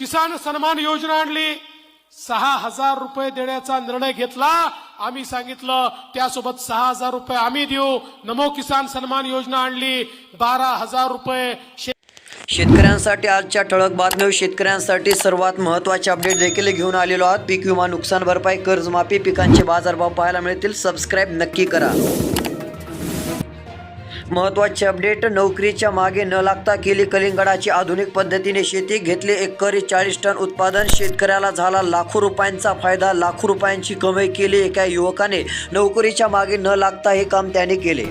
किसान सन्मान योजना आणली. सहा हजार रुपये देण्याचा निर्णय घेतला. आम्ही सांगितलं त्यासोबत सहा हजार रुपये आम्ही देऊ. नमो किसान सन्मान योजना आणली. बारा हजार रुपये शे- शेतकऱ्यांसाठी आजच्या ठळक बातम्या शेतकऱ्यांसाठी सर्वात महत्त्वाचे अपडेट देखील घेऊन आलेलो आहोत. पीक विमा नुकसान भरपाई कर्जमाफी पिकांचे बाजारभाव पाहायला मिळतील. सबस्क्राईब नक्की करा. महत्त्वाचे अपडेट नोकरीच्या मागे न लागता केली कलिंगडाची आधुनिक पद्धतीने शेती घेतली एकरी चाळीस टन उत्पादन शेतकऱ्याला झाला लाखो रुपयांचा फायदा लाखो रुपयांची कमाई केली एका युवकाने. नोकरीच्या मागे न लागता हे काम त्याने केले.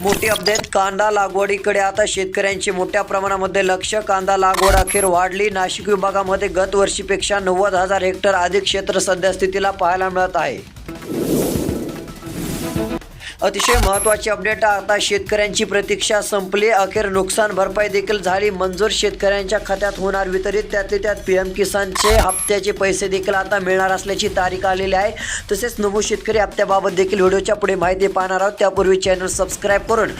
मोठी अपडेट कांदा लागवडीकडे आता शेतकऱ्यांचे मोठ्या प्रमाणामध्ये लक्ष. कांदा लागवड अखेर वाढली. नाशिक विभागामध्ये गत वर्षीपेक्षा नव्वद हजार हेक्टर अधिक क्षेत्र सद्यस्थितीला पाहायला मिळत आहे. अतिशय महत्त्वाची अपडेट. आता शेतकऱ्यांची प्रतीक्षा संपली. अखेर नुकसान भरपाई देखील झाली. मंजूर शेतकऱ्यांच्या खात्यात होणार वितरित. त्यातले त्यात पी एम किसानचे हप्त्याचे पैसे देखील आता मिळणार असल्याची तारीख आलेली आहे. तसेच नमो शेतकरी हप्त्याबाबत देखील व्हिडिओच्या पुढे माहिती पाहणार आहोत. त्यापूर्वी चॅनल सबस्क्राईब करून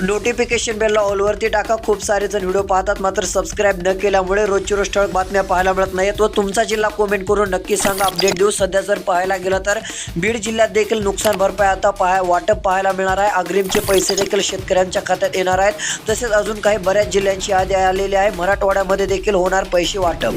नोटिफिकेशन बेलला ऑलवरती टाका. खूप सारे जण व्हिडिओ पाहतात मात्र सबस्क्राईब न केल्यामुळे रोजची रोज ठळक बातम्या पाहायला मिळत नाहीत. व तुमचा जिल्हा कमेंट करून नक्की सांगा. अपडेट देऊ सध्या जर पाहायला गेलं तर बीड जिल्ह्यात देखील नुकसान भरपाई आता पाहाय वाटप पाहायला मिळणार आहे. अग्रिमचे पैसे देखील शेतकऱ्यांच्या खात्यात येणार आहेत. तसेच अजून काही बऱ्याच जिल्ह्यांची यादी आलेली आहे. मराठवाड्यामध्ये देखील होणार पैसे वाटप.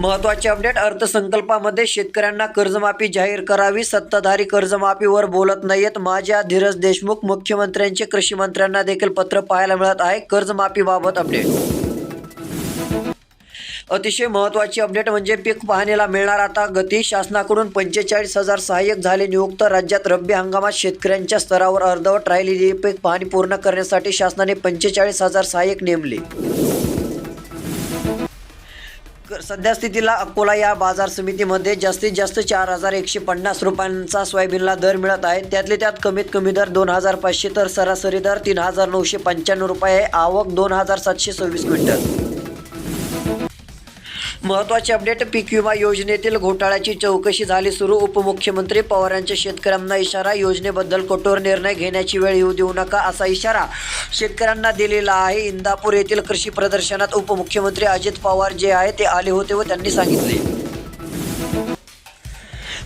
महत्त्वाचे अपडेट अर्थसंकल्पामध्ये शेतकऱ्यांना कर्जमाफी जाहीर करावी. सत्ताधारी कर्जमाफीवर बोलत नाहीत माझ्या धीरज देशमुख मुख्यमंत्र्यांचे कृषी मंत्र्यांना देखील पत्र पाहायला मिळत आहे. कर्जमाफीबाबत अपडेट. अतिशय महत्त्वाची अपडेट म्हणजे पीक पाहणीला मिळणार आता. गती शासनाकडून पंचेचाळीस हजार सहाय्यक झाले. नियुक्त राज्यात रब्बी हंगामात शेतकऱ्यांच्या स्तरावर अर्धवट राहिलेली पीक पाहणी पूर्ण करण्यासाठी शासनाने पंचेचाळीस हजार सहाय्यक नेमले. क- सध्या स्थितीला अकोला या बाजार समितीमध्ये जास्तीत जास्त चार हजार एकशे पन्नास रुपयांचा सोयाबीनला दर मिळत आहे. त्यातले त्यात कमीत कमी दर दोन हजार पाचशे तर सरासरी दर तीन हजार नऊशे पंच्याण्णव रुपये आवक दोन हजार सातशे सव्वीस क्विंटल. महत्त्वाचे अपडेट पीक विमा योजनेतील घोटाळ्याची चौकशी झाली सुरू. उपमुख्यमंत्री पवारांच्या शेतकऱ्यांना इशारा योजनेबद्दल कठोर निर्णय घेण्याची वेळ येऊ देऊ नका असा इशारा शेतकऱ्यांना दिलेला आहे. इंदापूर येथील कृषी प्रदर्शनात उपमुख्यमंत्री अजित पवार जे आहे ते आले होते व त्यांनी सांगितले.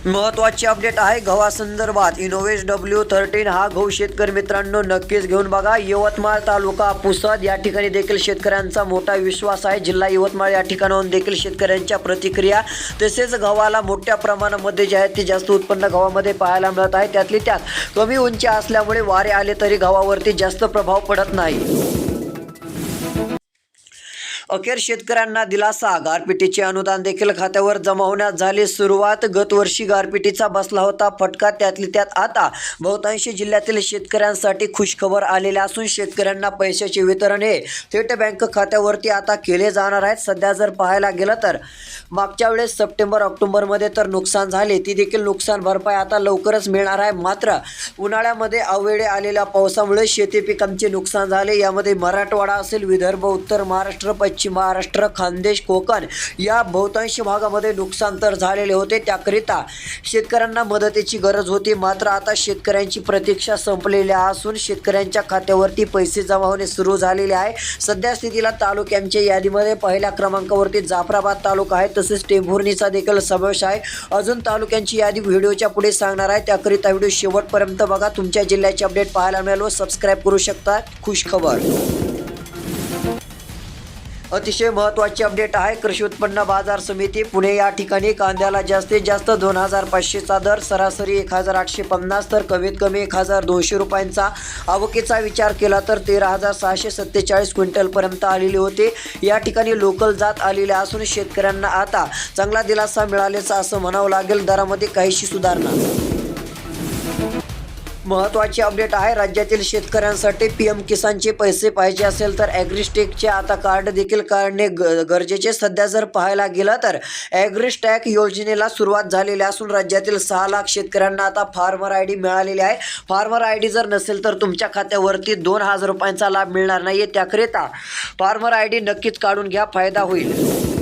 महत्त्वाची अपडेट आहे गव्हासंदर्भात. इनोवेश डब्ल्यू थर्टीन हा गहू शेतकरी मित्रांनो नक्कीच घेऊन बघा. यवतमाळ तालुका पुसद या ठिकाणी देखील शेतकऱ्यांचा मोठा विश्वास आहे. जिल्हा यवतमाळ या ठिकाणाहून देखील शेतकऱ्यांच्या प्रतिक्रिया तसेच गव्हाला मोठ्या प्रमाणामध्ये जे आहे ते जास्त उत्पन्न गव्हामध्ये पाहायला मिळत आहे. त्यातली त्यात कमी उंची असल्यामुळे वारे आले तरी गव्हावरती जास्त प्रभाव पडत नाही. अखेर शेतकऱ्यांना दिलासा. गारपिटीचे अनुदान देखील खात्यावर जमा होण्यास झाली. सुरुवात गतवर्षी गारपिटीचा बसला होता. फटका त्यातली त्यात आता बहुतांशी जिल्ह्यातील शेतकऱ्यांसाठी खुशखबर आलेल्या असून शेतकऱ्यांना पैशाचे वितरण हे थेट बँक खात्यावरती आता केले जाणार आहेत. सध्या जर पाहायला गेलं तर मागच्या वेळेस सप्टेंबर ऑक्टोबरमध्ये तर नुकसान झाले. ती देखील नुकसान भरपाई आता लवकरच मिळणार आहे. मात्र उन्हाळ्यामध्ये अवेळे आलेल्या पावसामुळे शेती पिकांचे नुकसान झाले. यामध्ये मराठवाडा असेल विदर्भ उत्तर महाराष्ट्र पश्चिम पश्चिम महाराष्ट्र खानदेश कोकण या बहुतांश भागामध्ये नुकसान तर झालेले होते. त्याकरिता शेतकऱ्यांना मदतीची गरज होती. मात्र आता शेतकऱ्यांची प्रतीक्षा संपलेली असून शेतकऱ्यांच्या खात्यावरती पैसे जमा होणे सुरू झालेले आहे. सध्या स्थितीला तालुक्यांच्या यादीमध्ये पहिल्या क्रमांकावरती जाफराबाद तालुका आहे. तसेच टेंभुर्णीचा देखील समावेश आहे. अजून तालुक्यांची यादी व्हिडिओच्या पुढे सांगणार आहे. त्याकरिता व्हिडिओ शेवटपर्यंत बघा. तुमच्या जिल्ह्याचे अपडेट पाहायला मिळालो सबस्क्राईब करू शकता. खुश खबर. अतिशय महत्त्वाची अपडेट आहे. कृषी उत्पन्न बाजार समिती पुणे या ठिकाणी कांद्याला जास्तीत जास्त दोन हजार पाचशेचा दर सरासरी एक हजार आठशे पन्नास तर कमीत कमी एक हजार दोनशे रुपयांचा आवकीचा विचार केला तर तेरा हजार सहाशे सत्तेचाळीस क्विंटलपर्यंत आलेले होते. या ठिकाणी लोकल जात आलेल्या असून शेतकऱ्यांना आता चांगला दिलासा मिळाल्याचा असं म्हणावं लागेल. दरामध्ये काहीशी सुधारणा महत्त्वाची अपडेट आहे. राज्यातील शेतकऱ्यांसाठी पी एम किसानचे पैसे पाहिजे असेल तर ॲग्रिस्टेकचे आता कार्ड देखील काढणे ग गरजेचे. सध्या जर पाहायला गेलं तर ॲग्रिस्टॅक योजनेला सुरुवात झालेली असून राज्यातील सहा लाख शेतकऱ्यांना आता फार्मर आय डी मिळालेली आहे. फार्मर आय डी जर नसेल तर तुमच्या खात्यावरती दोन हजार रुपयांचा लाभ मिळणार नाही आहे त्याकरिता फार्मर आय डी नक्कीच काढून घ्या. फायदा होईल.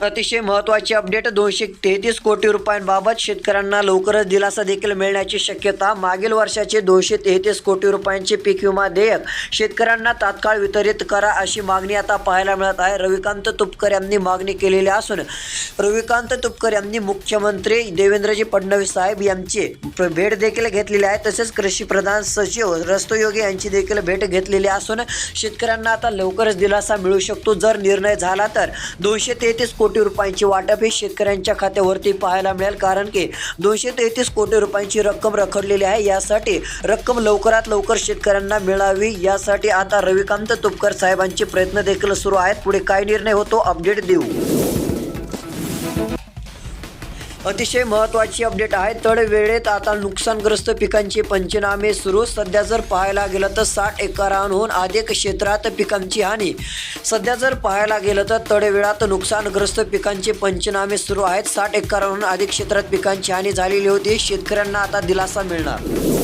अतिशय महत्त्वाची अपडेट. दोनशे तेहतीस कोटी रुपयांबाबत शेतकऱ्यांना लवकरच दिलासा देखील मिळण्याची शक्यता. मागील वर्षाचे दोनशे तेहतीस कोटी रुपयांचे पीक विमा देयक शेतकऱ्यांना तात्काळ वितरित करा अशी मागणी आता पाहायला मिळत आहे. रविकांत तुपकर यांनी मागणी केलेली असून रविकांत तुपकर यांनी मुख्यमंत्री देवेंद्रजी फडणवीस साहेब यांची भेट देखील घेतलेली आहे. तसेच कृषी प्रधान सचिव रस्तोयोगी यांची देखील भेट घेतलेली असून शेतकऱ्यांना आता लवकरच दिलासा मिळू शकतो. जर निर्णय झाला तर दोनशे तेहतीस कोटी कोटी रुपयांची वाटप ही शेतकऱ्यांच्या खात्यावरती पाहायला मिळेल कारण की दोनशे तेहतीस कोटी रुपयांची रक्कम रखडलेली आहे. यासाठी रक्कम लवकरात लवकर शेतकऱ्यांना मिळावी. यासाठी आता रविकांत तुपकर साहेबांचे प्रयत्न देखील सुरू आहेत. पुढे काय निर्णय होतो अपडेट देऊ. अतिशय महत्त्वाची अपडेट आहे. तड वेळेत आता नुकसानग्रस्त पिकांचे पंचनामे सुरू. सध्या जर पाहायला गेलं तर साठ एकरांहून अधिक क्षेत्रात पिकांची हानी. सध्या जर पाहायला गेलं तर तडवेळात नुकसानग्रस्त पिकांचे पंचनामे सुरू आहेत. साठ एकरांहून अधिक क्षेत्रात पिकांची हानी झालेली होती. शेतकऱ्यांना आता दिलासा मिळणार.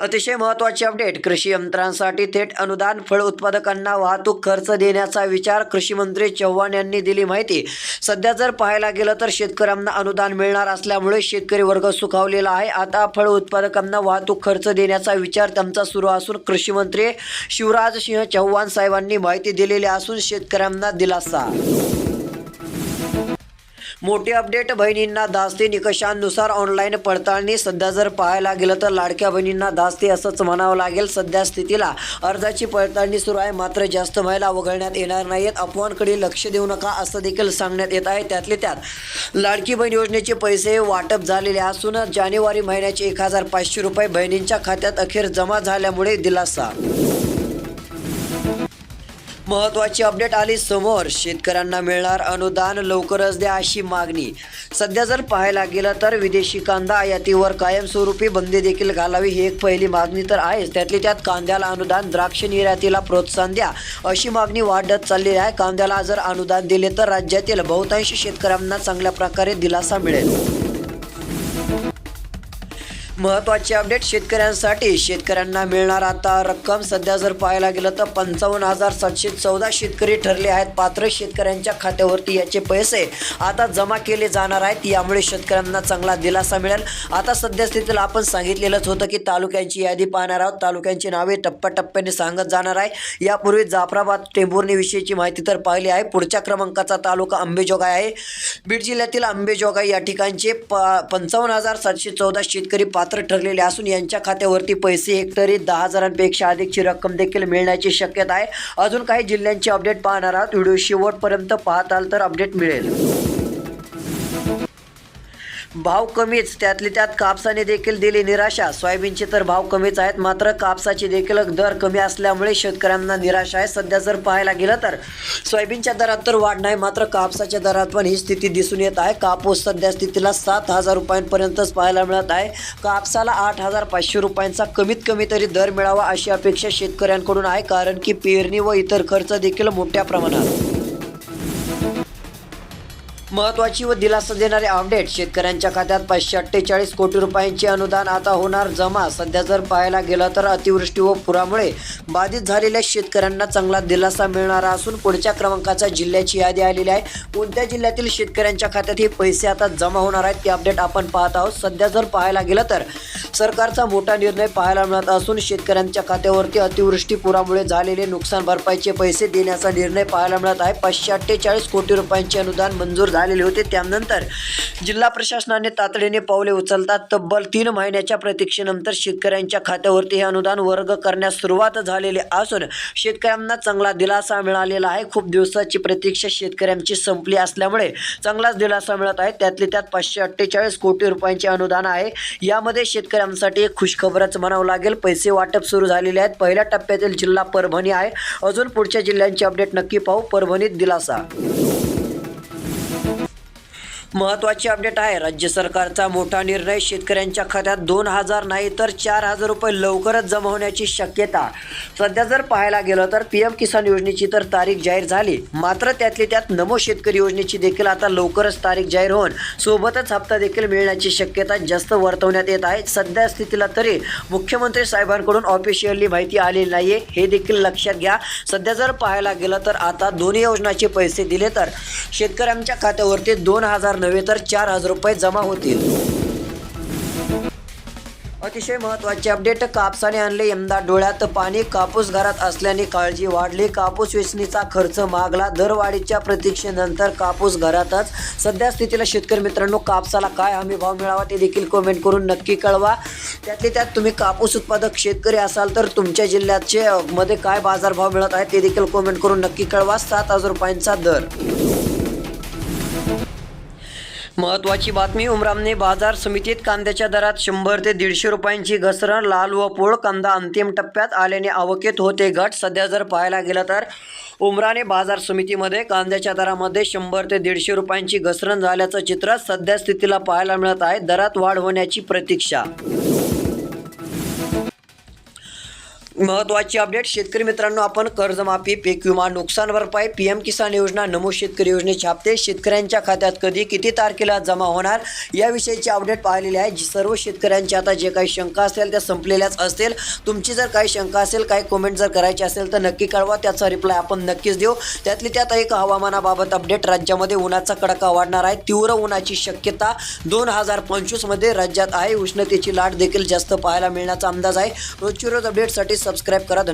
अतिशय महत्त्वाची अपडेट. कृषी यंत्रांसाठी थेट अनुदान फळ उत्पादकांना वाहतूक खर्च देण्याचा विचार कृषी मंत्री चव्हाण यांनी दिली माहिती. सध्या जर पाहायला गेलं तर शेतकऱ्यांना अनुदान मिळणार असल्यामुळे शेतकरी वर्ग सुखावलेला आहे. आता फळ उत्पादकांना वाहतूक खर्च देण्याचा विचार त्यांचा सुरू असून कृषी मंत्री शिवराज सिंह चव्हाण साहेबांनी माहिती दिलेली असून शेतकऱ्यांना दिलासा. मोठी अपडेट बहिणींना धास्ती निकषांनुसार ऑनलाईन पडताळणी. सध्या जर पाहायला गेलं तर लाडक्या बहिणींना धास्ती असंच म्हणावं लागेल. सध्या स्थितीला अर्जाची पडताळणी सुरू आहे. मात्र जास्त महिला वगळण्यात येणार नाहीत. अफवांकडे लक्ष देऊ नका असं देखील सांगण्यात येत आहे. त्यातले त्यात लाडकी बहीण योजनेचे पैसे वाटप झालेले असून जानेवारी महिन्याचे एक हजार पाचशे रुपये बहिणींच्या खात्यात अखेर जमा झाल्यामुळे दिलासा. महत्त्वाची अपडेट आली समोर. शेतकऱ्यांना मिळणार अनुदान लवकरच द्या अशी मागणी. सध्या जर पाहायला गेलं तर विदेशी कांदा आयातीवर कायमस्वरूपी बंदी देखील घालावी ही एक पहिली मागणी तर आहेच. त्यातली त्यात कांद्याला अनुदान द्राक्ष निर्यातीला प्रोत्साहन द्या अशी मागणी वाढत चालली आहे. कांद्याला जर अनुदान दिले तर राज्यातील बहुतांश शेतकऱ्यांना चांगल्या प्रकारे दिलासा मिळेल. महत्त्वाचे अपडेट शेतकऱ्यांसाठी. शेतकऱ्यांना मिळणार आता रक्कम. सध्या जर पाहायला गेलं तर पंचावन्न हजार सातशे चौदा शेतकरी ठरले आहेत. पात्र शेतकऱ्यांच्या खात्यावरती याचे पैसे आता जमा केले जाणार आहेत. यामुळे शेतकऱ्यांना चांगला दिलासा मिळेल. आता सध्या स्थितीला आपण सांगितलेलंच होतं की तालुक्यांची यादी पाहणार आहोत. तालुक्यांची नावे टप्प्याटप्प्याने सांगत जाणार आहे. यापूर्वी जाफराबाद टेंभुर्णीविषयीची माहिती तर पाहिली आहे. पुढच्या क्रमांकाचा तालुका अंबेजोगाई आहे. बीड जिल्ह्यातील अंबेजोगाई या ठिकाणचे प पंचावन्न हजार सातशे चौदा शेतकरी पात्र ठरलेले असून यांच्या खात्यावरती पैसे एकतरी दहा हजारांपेक्षा अधिकची रक्कम देखील मिळण्याची शक्यता आहे. अजून काही जिल्ह्यांची अपडेट पाहणार आहात. व्हिडिओ शेवटपर्यंत पाहताल तर अपडेट मिळेल. भाव कमीच. त्यातली त्यात कापसाने देखील दिली निराशा. सोयाबीनचे तर भाव कमीच आहेत मात्र कापसाचे देखील दर कमी असल्यामुळे शेतकऱ्यांना निराशा आहे. सध्या जर पाहायला गेलं तर सोयाबीनच्या दरात तर वाढ नाही मात्र कापसाच्या दरात पण ही स्थिती दिसून येत आहे. कापूस सध्या स्थितीला सात हजार रुपयांपर्यंतच पाहायला मिळत आहे. कापसाला आठ हजार पाचशे रुपयांचा कमीत कमी तरी दर मिळावा अशी अपेक्षा शेतकऱ्यांकडून आहे कारण की पेरणी व इतर खर्च देखील मोठ्या प्रमाणात. महत्वाची व दिलासा देणारे अपडेट. शेतकऱ्यांच्या खात्यात पाचशे अठ्ठेचाळीस कोटी रुपयांचे अनुदान आता होणार जमा. सध्या जर पाहायला गेलं तर अतिवृष्टी व पुरामुळे बाधित झालेल्या शेतकऱ्यांना चांगला दिलासा मिळणारा असून पुढच्या क्रमांकाचा जिल्ह्याची यादी आलेली आहे. कोणत्या जिल्ह्यातील शेतकऱ्यांच्या खात्यात हे पैसे आता जमा होणार आहेत ते अपडेट आपण पाहत आहोत. सध्या जर पाहायला गेलं तर सरकारचा मोठा निर्णय पाहायला मिळत असून शेतकऱ्यांच्या खात्यावरती अतिवृष्टी पुरामुळे झालेले नुकसान भरपाईचे पैसे देण्याचा निर्णय पाहायला मिळत आहे. पाचशे अठ्ठेचाळीस कोटी रुपयांचे अनुदान मंजूर झालेले होते. त्यानंतर जिल्हा प्रशासनाने तातडीने पावले उचलतात. तब्बल तीन महिन्याच्या प्रतीक्षेनंतर शेतकऱ्यांच्या खात्यावरती हे अनुदान वर्ग करण्यास सुरुवात झालेली असून शेतकऱ्यांना चांगला दिलासा मिळालेला आहे. खूप दिवसाची प्रतीक्षा शेतकऱ्यांची संपली असल्यामुळे चांगलाच दिलासा मिळत आहे. त्यातले त्यात पाचशे अठ्ठेचाळीस कोटी रुपयांचे अनुदान आहे. यामध्ये शेतकऱ्यांसाठी एक खुशखबरच म्हणावं लागेल. पैसे वाटप सुरू झालेले आहेत. पहिल्या टप्प्यातील जिल्हा परभणी आहे. अजून पुढच्या जिल्ह्यांची अपडेट नक्की पाहू. परभणीत दिलासा. महत्त्वाची अपडेट आहे. राज्य सरकारचा मोठा निर्णय शेतकऱ्यांच्या खात्यात दोन हजार नाही तर चार हजार रुपये लवकरच जमा होण्याची शक्यता. सध्या जर पाहायला गेलं तर पी एम किसान योजनेची तर तारीख जाहीर झाली. मात्र त्यातली त्यात नमो शेतकरी योजनेची देखील आता लवकरच तारीख जाहीर होऊन सोबतच हप्ता देखील मिळण्याची शक्यता जास्त वर्तवण्यात येत आहे. सध्या स्थितीला तरी मुख्यमंत्री साहेबांकडून ऑफिशियली माहिती आलेली नाहीये. हे देखील लक्षात घ्या. सध्या जर पाहायला गेलं तर आता दोन्ही योजनाचे पैसे दिले तर शेतकऱ्यांच्या खात्यावरती दोन हजार नव्हे तर चार हजार रुपये जमा होतील. अतिशय महत्त्वाचे अपडेट कापसाने आणले यंदा डोळ्यात पाणी कापूस घरात असल्याने काळजी वाढली. कापूस वेचणीचा खर्च मागला. दरवाढीच्या प्रतीक्षेनंतर कापूस घरातच. सध्या स्थितीला शेतकरी मित्रांनो कापसाला काय हमी भाव मिळावा ते देखील कमेंट करून नक्की कळवा. त्यातले त्यात तुम्ही कापूस उत्पादक शेतकरी असाल तर तुमच्या जिल्ह्याचे मध्ये काय बाजारभाव मिळत आहे ते देखील कमेंट करून नक्की कळवा. सात हजार रुपयांचा दर. महत्वाची बातमी उमरामने बाजार समितीत कांद्याच्या दरात शंभर ते दीडशे रुपयांची घसरण लाल व पोळ कांदा अंतिम टप्प्यात आल्याने आवकेत होते घट. सध्या जर पाहायला गेलं तर उमराने बाजार समितीमध्ये कांद्याच्या दरामध्ये शंभर ते दीडशे रुपयांची घसरण झाल्याचं चित्र सध्या स्थितीला पाहायला मिळत आहे. दरात वाढ होण्याची प्रतीक्षा महत्वाची अपडेट. शेतकरी मित्रांनो आपण कर्जमाफी पीक विमा नुकसान भरपाई पी एम किसान योजना नमो शेतकरी योजनेचे हप्ते शेतकऱ्यांच्या खात्यात कधी किती तारखेला जमा होणार याविषयीची अपडेट पाहिलेली आहे. जी सर्व शेतकऱ्यांची आता जे काही शंका असेल त्या संपलेल्याच असतील. तुमची जर काही शंका असेल काही कमेंट जर करायची असेल तर नक्की कळवा. त्याचा रिप्लाय आपण नक्कीच देऊ. त्यातली त्यात एक हवामानाबाबत अपडेट राज्यामध्ये उन्हाचा कडका वाढणार आहे. तीव्र उन्हाची शक्यता दोन हजार पंचवीसमध्ये राज्यात आहे. उष्णतेची लाट देखील जास्त पाहायला मिळण्याचा अंदाज आहे. रोजची रोज अपडेटसाठी सबस्क्राईब करा